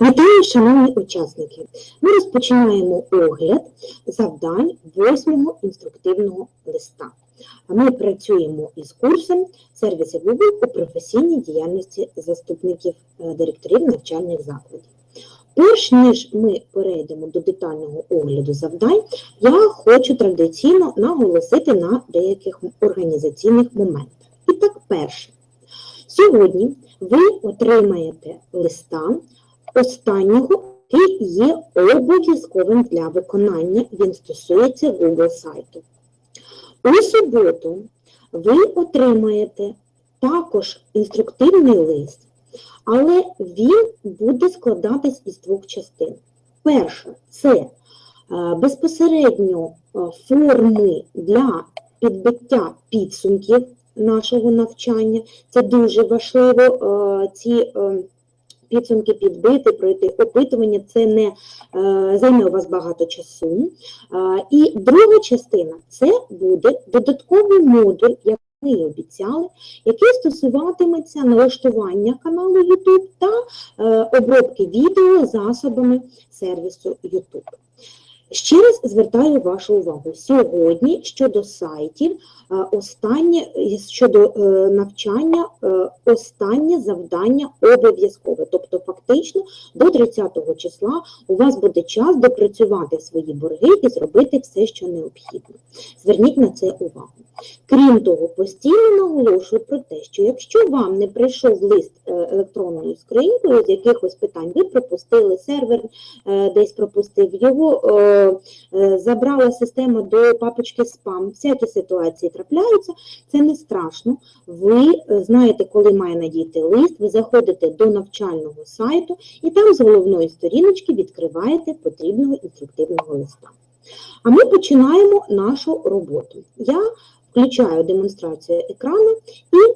Вітаю, шановні учасники! Ми розпочинаємо огляд завдань восьмого інструктивного листа. Ми працюємо із курсом сервіси Google у професійній діяльності заступників е, директорів навчальних закладів. Перш ніж ми перейдемо до детального огляду завдань, я хочу традиційно наголосити на деяких організаційних моментах. І так, перше. Сьогодні ви отримаєте листа останнього, який є обов'язковим для виконання. Він стосується Google сайту. У суботу ви отримаєте також інструктивний лист, але він буде складатись із двох частин. Перша це е, безпосередньо е, форми для підбиття підсумків нашого навчання. Це дуже важливо. е, Ці підсумки підбити, пройти опитування, це не е, займе у вас багато часу. Е, і друга частина це буде додатковий модуль, як ми обіцяли, який стосуватиметься налаштування каналу YouTube та е, обробки відео засобами сервісу YouTube. Ще раз звертаю вашу увагу. Сьогодні щодо сайтів, е, останнє щодо е, навчання, е, останнє завдання обов'язкове. Тобто, фактично, до 30 числа у вас буде час допрацювати свої борги і зробити все, що необхідно. Зверніть на це увагу. Крім того, постійно наголошую про те, що якщо вам не прийшов лист е, електронною скринькою з якихось питань, ви пропустили сервер, е, десь пропустив його, е, забрала система до папочки спам. Всякі ситуації трапляються, це не страшно. Ви знаєте, коли має надійти лист, ви заходите до навчального сайту і там з головної сторіночки відкриваєте потрібного інструктивного листа. А ми починаємо нашу роботу. Я включаю демонстрацію екрану і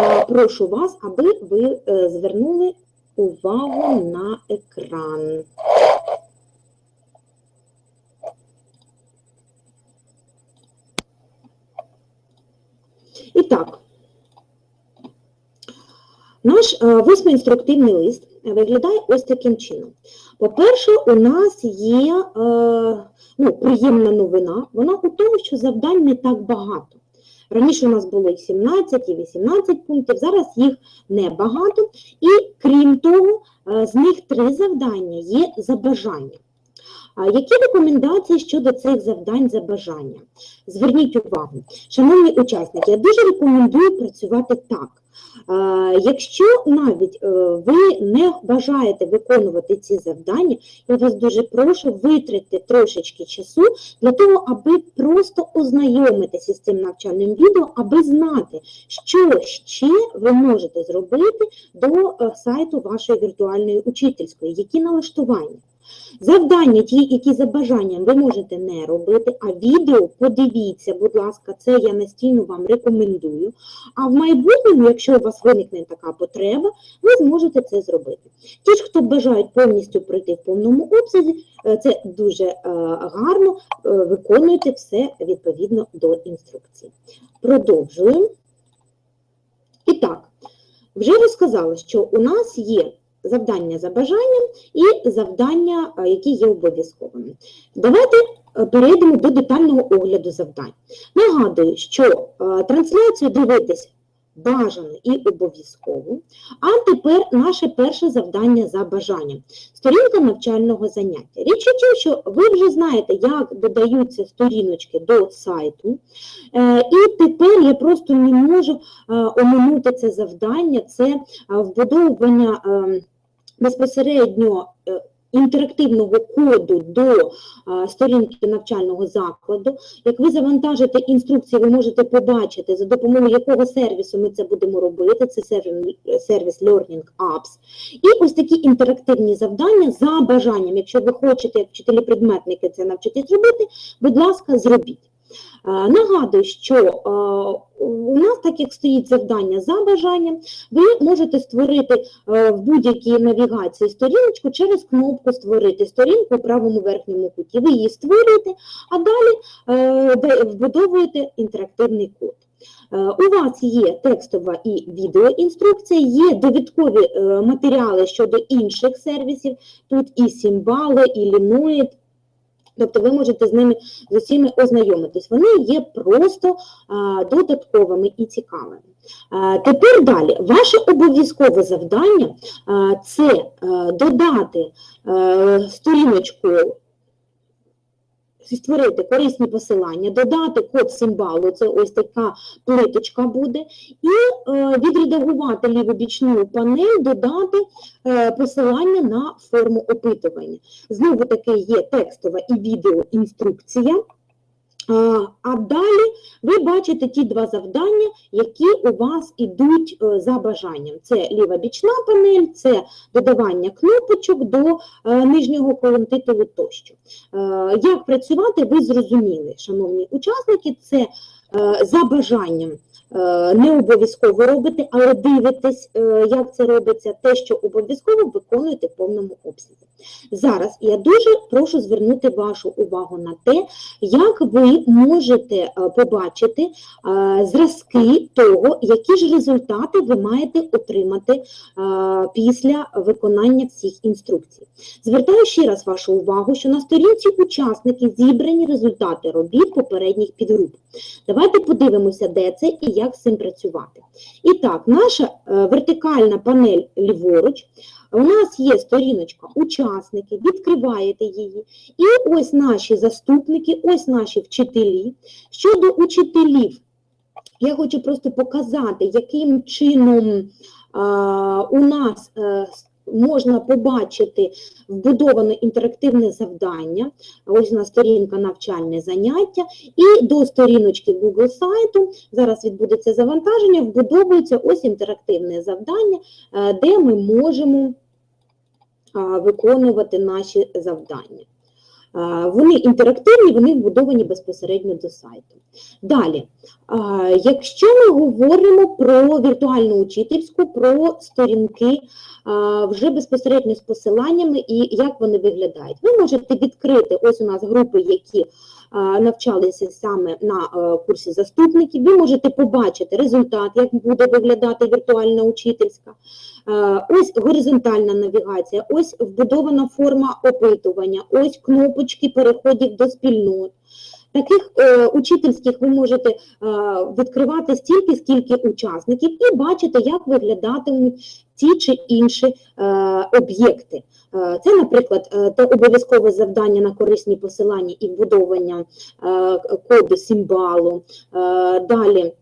е, прошу вас, аби ви е, звернули увагу на екран. І так, наш е, восьмий інструктивний лист виглядає ось таким чином. По-перше, у нас є е, ну, приємна новина, вона у тому, що завдань не так багато. Раніше у нас було і 17, і 18 пунктів, зараз їх небагато. І крім того, е, з них три завдання є за бажання. Які рекомендації щодо цих завдань за бажання? Зверніть увагу, шановні учасники, я дуже рекомендую працювати так. Якщо навіть е, ви не бажаєте виконувати ці завдання, я вас дуже прошу витратити трошечки часу для того, аби просто ознайомитися з цим навчальним відео, аби знати, що ще ви можете зробити до е, сайту вашої віртуальної учительської, які налаштування. Завдання, ті, які за бажанням ви можете не робити, а відео подивіться, будь ласка, це я настійно вам рекомендую. А в майбутньому, якщо у вас виникне така потреба, ви зможете це зробити. Ті ж, хто бажають повністю пройти в повному обсязі, е, це дуже е, гарно, е, виконуйте все відповідно до інструкції. Продовжуємо. І так, вже розказала, що у нас є завдання за бажанням і завдання, які є обов'язковими. Давайте е, перейдемо до детального огляду завдань. Нагадую, що е, трансляцію дивитись бажано і обов'язково. А тепер наше перше завдання за бажанням. Сторінка навчального заняття. Річ у тім, що ви вже знаєте, як додаються сторіночки до сайту. Е, І тепер я просто не можу е, оминути це завдання, це е, вбудовування е, безпосередньо е, інтерактивного коду до е, сторінки навчального закладу. Як ви завантажите інструкції, ви можете побачити, за допомогою якого сервісу ми це будемо робити. Це сервіс- Learning Apps. І ось такі інтерактивні завдання за бажанням. Якщо ви хочете, як вчителі-предметники, це навчитись робити, будь ласка, зробіть. Е, Нагадую, що е, у нас, так як стоїть завдання за бажанням, ви можете створити е, в будь-якій навігації сторіночку через кнопку Створити сторінку у правому верхньому куті. Ви її створюєте, а далі вбудовуєте інтерактивний код. У вас є текстова і відеоінструкція, є довідкові матеріали щодо інших сервісів. Тут і Сімбало, і Linoid. Тобто ви можете з ними з усіми ознайомитись. Вони є просто а, додатковими і цікавими. А, тепер далі. Ваше обов'язкове завдання а, це а, додати а, сторіночку створити корисні посилання, додати код символу, це ось така плиточка буде, і е, відредагувати лівобічну панель, додати е, посилання на форму опитування. Знову таки є текстова і відеоінструкція. А, далі ви бачите ті два завдання, які у вас ідуть е, за бажанням. Це ліва бічна панель, це додавання кнопочок до е, нижнього колонтитулу тощо. Е, Як працювати, ви зрозуміли, шановні учасники, це за бажанням. Е, Не обов'язково робити, але дивитесь, е, як це робиться, те, що обов'язково виконуєте в повному обсязі. Зараз я дуже прошу звернути вашу увагу на те, як ви можете е, побачити зразки того, які ж результати ви маєте отримати після виконання всіх інструкцій. Звертаю ще раз вашу увагу, що на сторінці учасники зібрані результати робіт попередніх підгруп. Давайте подивимося, де це і як з цим працювати. І так, наша е, вертикальна панель ліворуч. У нас є сторіночка учасники, відкриваєте її. І ось наші заступники, ось наші вчителі. Щодо учителів, я хочу просто показати, яким чином у нас е, можна побачити вбудоване інтерактивне завдання. Ось у нас сторінка навчальне заняття. І до сторіночки Google сайту зараз відбудеться завантаження, вбудовується ось інтерактивне завдання, е, де ми можемо виконувати наші завдання. Вони інтерактивні, вони вбудовані безпосередньо до сайту. Далі, якщо ми говоримо про віртуальну учительську, про сторінки вже безпосередньо з посиланнями і як вони виглядають, ви можете відкрити ось у нас групи, які навчалися саме на е, курсі заступників. Ви можете побачити результат, як буде виглядати віртуальна учительська. Е, Ось горизонтальна навігація, ось вбудована форма опитування, ось кнопочки переходів до спільнот. Таких е, учительських ви можете е, відкривати стільки, скільки учасників, і бачити, як виглядатимуть ті чи інші е, об'єкти. Е, Це, наприклад, е, те обов'язкове завдання на корисні посилання і вбудовування е, коду символу. Е, Далі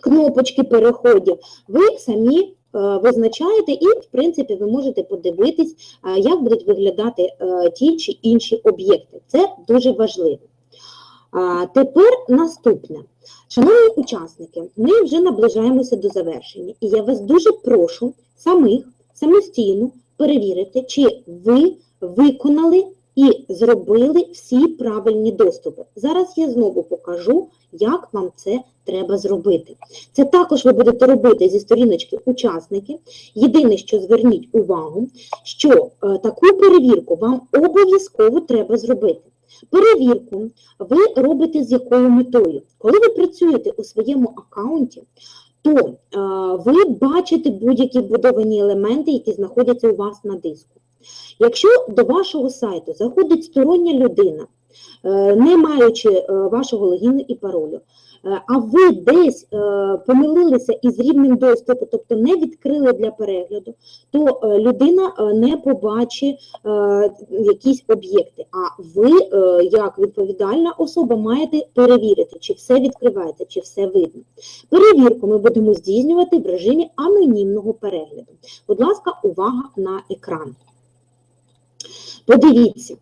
кнопочки переходів. Ви самі е, визначаєте, і, в принципі, ви можете подивитись, е, як будуть виглядати е, ті чи інші об'єкти. Це дуже важливо. Тепер наступне. Шановні учасники, ми вже наближаємося до завершення, і я вас дуже прошу самих самостійно перевірити, чи ви виконали і зробили всі правильні доступи. Зараз я знову покажу, як вам це треба зробити. Це також ви будете робити зі сторіночки учасники. Єдине, що зверніть увагу, що е, таку перевірку вам обов'язково треба зробити. Перевірку ви робите з якою метою? Коли ви працюєте у своєму аккаунті, то е, ви бачите будь-які вбудовані елементи, які знаходяться у вас на диску. Якщо до вашого сайту заходить стороння людина, е, не маючи е, вашого логіну і паролю, а ви десь е, помилилися із рівнем доступу, тобто не відкрили для перегляду, то е, людина е, не побачить е, якісь об'єкти. А ви, е, як відповідальна особа, маєте перевірити, чи все відкривається, чи все видно. Перевірку ми будемо здійснювати в режимі анонімного перегляду. Будь ласка, увага на екран. Подивіться.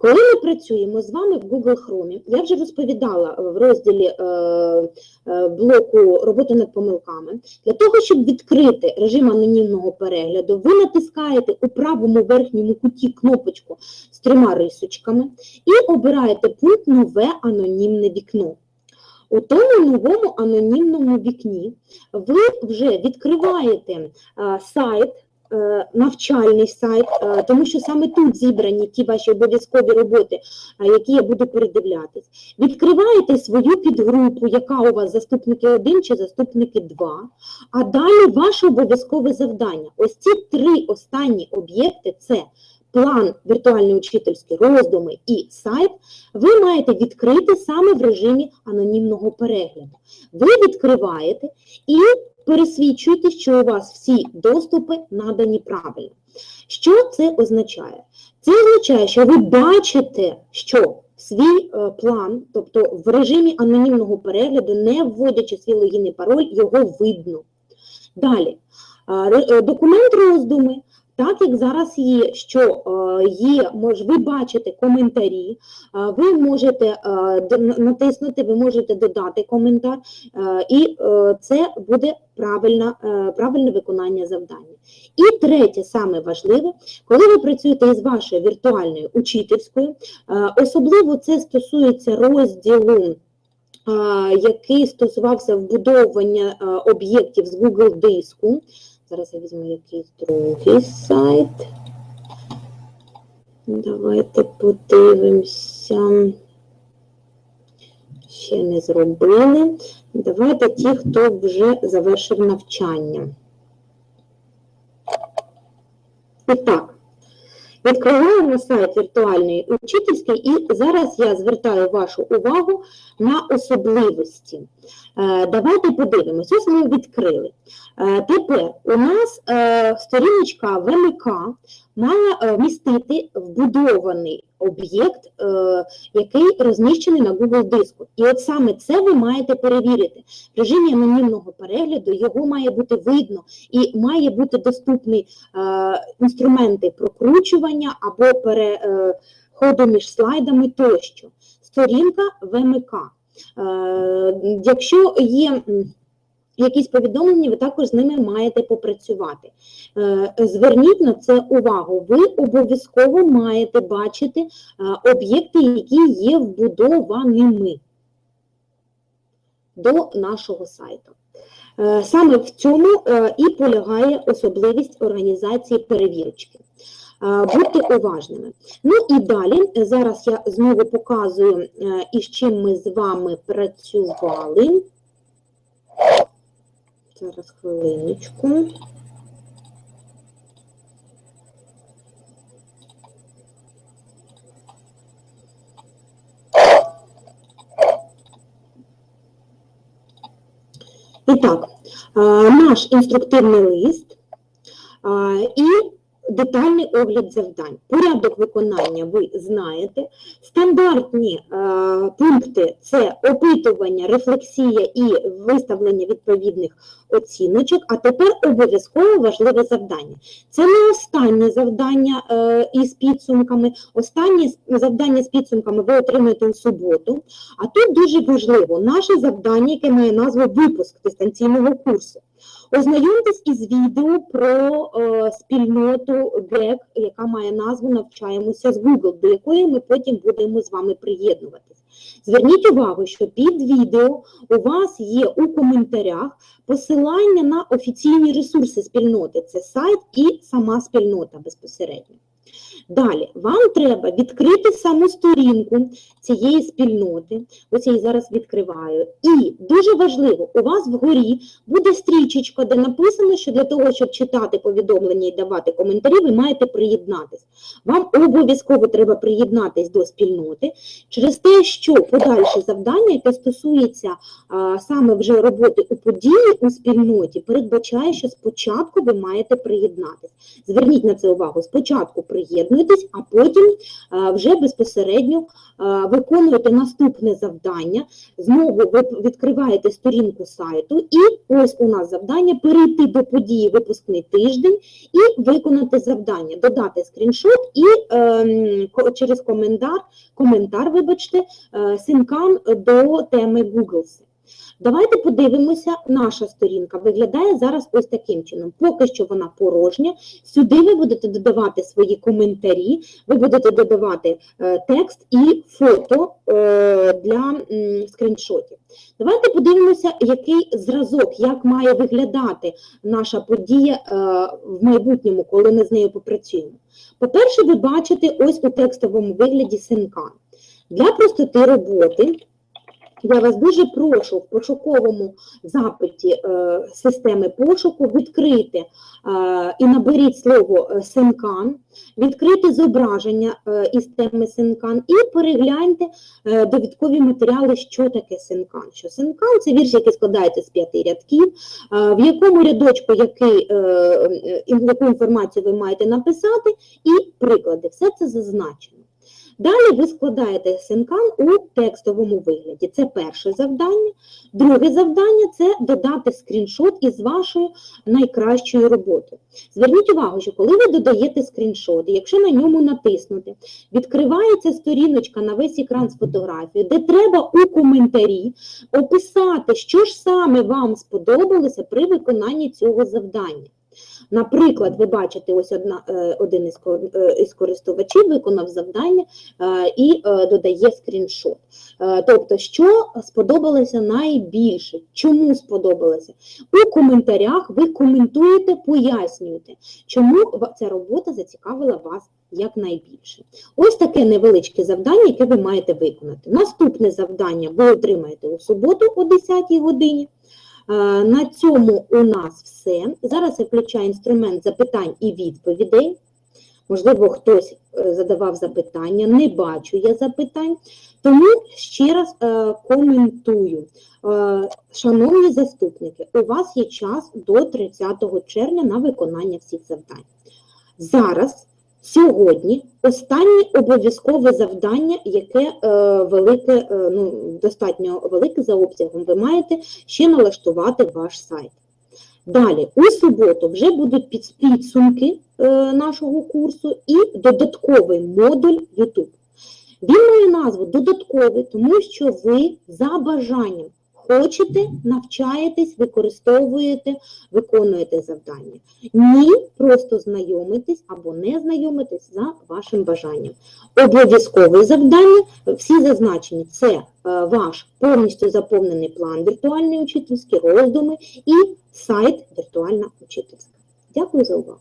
Коли ми працюємо з вами в Google Chrome, я вже розповідала в розділі е, е, блоку роботи над помилками, для того, щоб відкрити режим анонімного перегляду, ви натискаєте у правому верхньому куті кнопочку з трьома рисочками і обираєте пункт Нове анонімне вікно. У тому новому анонімному вікні ви вже відкриваєте е, сайт е, навчальний сайт, е, тому що саме тут зібрані ті ваші обов'язкові роботи, е, які я буду передивлятись. Відкриваєте свою підгрупу, яка у вас заступники 1 чи заступники 2, а далі ваше обов'язкове завдання. Ось ці три останні об'єкти це план віртуальний учительський, роздуми і сайт, ви маєте відкрити саме в режимі анонімного перегляду. Ви відкриваєте і пересвідчуєте, що у вас всі доступи надані правильно. Що це означає? Це означає, що ви бачите, що свій е, план, тобто в режимі анонімного перегляду, не вводячи свій логін і пароль, його видно. Далі, е, документ роздуми, так як зараз є, що е, є, мож, ви бачите коментарі, е, ви можете е, натиснути, ви можете додати коментар, і це буде правильна, е, правильне виконання завдання. І третє, саме важливе, коли ви працюєте із вашою віртуальною учительською, особливо це стосується розділу. Який стосувався вбудовування об'єктів з Google диску. Зараз я візьму якийсь другий сайт. Давайте подивимося. Ще не зробили. Давайте ті, хто вже завершив навчання. І так, відкриваємо сайт віртуальної учительської, і зараз я звертаю вашу увагу на особливості. Е, Давайте подивимось. Ось ми відкрили. Е, Тепер у нас е, сторіночка ВМК має е, містити вбудований об'єкт, е, який розміщений на Google диску. І от саме це ви маєте перевірити. В режимі анонімного перегляду його має бути видно і має бути доступний е, інструменти прокручування або переходу між слайдами тощо. Сторінка ВМК. Якщо є якісь повідомлення, ви також з ними маєте попрацювати. Е, Зверніть на це увагу. Ви обов'язково маєте бачити е, об'єкти, які є вбудованими до нашого сайту. Е, Саме в цьому і полягає особливість організації перевірочки. Будьте уважними. Ну і далі, зараз я знову показую, із чим ми з вами працювали. Зараз хвилиночку. І так, е, наш інструктивний лист е, і детальний огляд завдань. Порядок виконання ви знаєте. Стандартні е, пункти це опитування, рефлексія і виставлення відповідних оціночок, а тепер обов'язково важливе завдання. Це не останнє завдання е, із підсумками. Останнє завдання з підсумками ви отримаєте у суботу. А тут дуже важливо наше завдання, яке має назву випуск дистанційного курсу. Ознайомтесь із відео про е, спільноту Бек, яка має назву Навчаємося з Google, до якої ми потім будемо з вами приєднуватись. Зверніть увагу, що під відео у вас є у коментарях посилання на офіційні ресурси спільноти. Це сайт і сама спільнота безпосередньо. Далі, вам треба відкрити саму сторінку цієї спільноти. Ось я її зараз відкриваю. І дуже важливо, у вас вгорі буде стрічечка, де написано, що для того, щоб читати повідомлення і давати коментарі, ви маєте приєднатись. Вам обов'язково треба приєднатись до спільноти через те, що подальше завдання, яке стосується а, саме вже роботи у події у спільноті, передбачає, що спочатку ви маєте приєднатись. Зверніть на це увагу. Спочатку приєднуйтесь, а потім вже безпосередньо а, виконуєте наступне завдання. Знову ви відкриваєте сторінку сайту, і ось у нас завдання перейти до події випускний тиждень і виконати завдання, додати скріншот і ем, через коментар, коментар, вибачте, е, синкам до теми Google. Давайте подивимося, наша сторінка виглядає зараз ось таким чином. Поки що вона порожня. Сюди ви будете додавати свої коментарі, ви будете додавати е, текст і фото е, для скріншотів. Давайте подивимося, який зразок, як має виглядати наша подія е, в майбутньому, коли ми з нею попрацюємо. По-перше, ви бачите ось у текстовому вигляді синкан. Для простоти роботи я вас дуже прошу в пошуковому запиті е, системи пошуку відкрити е, і наберіть слово е, синкан, відкрити зображення е, із теми синкан і перегляньте е, довідкові матеріали, що таке синкан. Що синкан це вірш, який складається з п'яти рядків, е, в якому рядочку який, е, е, яку інформацію ви маєте написати, і приклади. Все це зазначено. Далі ви складаєте синкан у текстовому вигляді. Це перше завдання. Друге завдання це додати скріншот із вашою найкращою роботою. Зверніть увагу, що коли ви додаєте скріншот, якщо на ньому натиснути, відкривається сторіночка на весь екран з фотографією, де треба у коментарі описати, що ж саме вам сподобалося при виконанні цього завдання. Наприклад, ви бачите, ось одна, е, один із, е, із користувачів виконав завдання е, і додає скріншот. Тобто, що сподобалося найбільше, чому сподобалося? У коментарях ви коментуєте, пояснюєте, чому ця робота зацікавила вас якнайбільше. Ось таке невеличке завдання, яке ви маєте виконати. Наступне завдання ви отримаєте у суботу о 10 годині. Е, На цьому у нас все. Зараз я включаю інструмент запитань і відповідей. Можливо, хтось е, задавав запитання, не бачу я запитань. Тому ще раз е, коментую. Шановні заступники, у вас є час до 30 червня на виконання всіх завдань. Зараз, сьогодні, останнє обов'язкове завдання, яке е, велике, е, ну, достатньо велике за обсягом, ви маєте ще налаштувати ваш сайт. Далі, у суботу вже будуть підсумки е, нашого курсу і додатковий модуль YouTube. Він має назву додатковий, тому що ви за бажанням хочете, навчаєтесь, використовуєте, виконуєте завдання. Ні, просто знайомитесь або не знайомитесь за вашим бажанням. Обов'язкове завдання, всі зазначені, це е, ваш повністю заповнений план віртуальний учительський, роздуми і сайт віртуальна учительська. Дякую за увагу.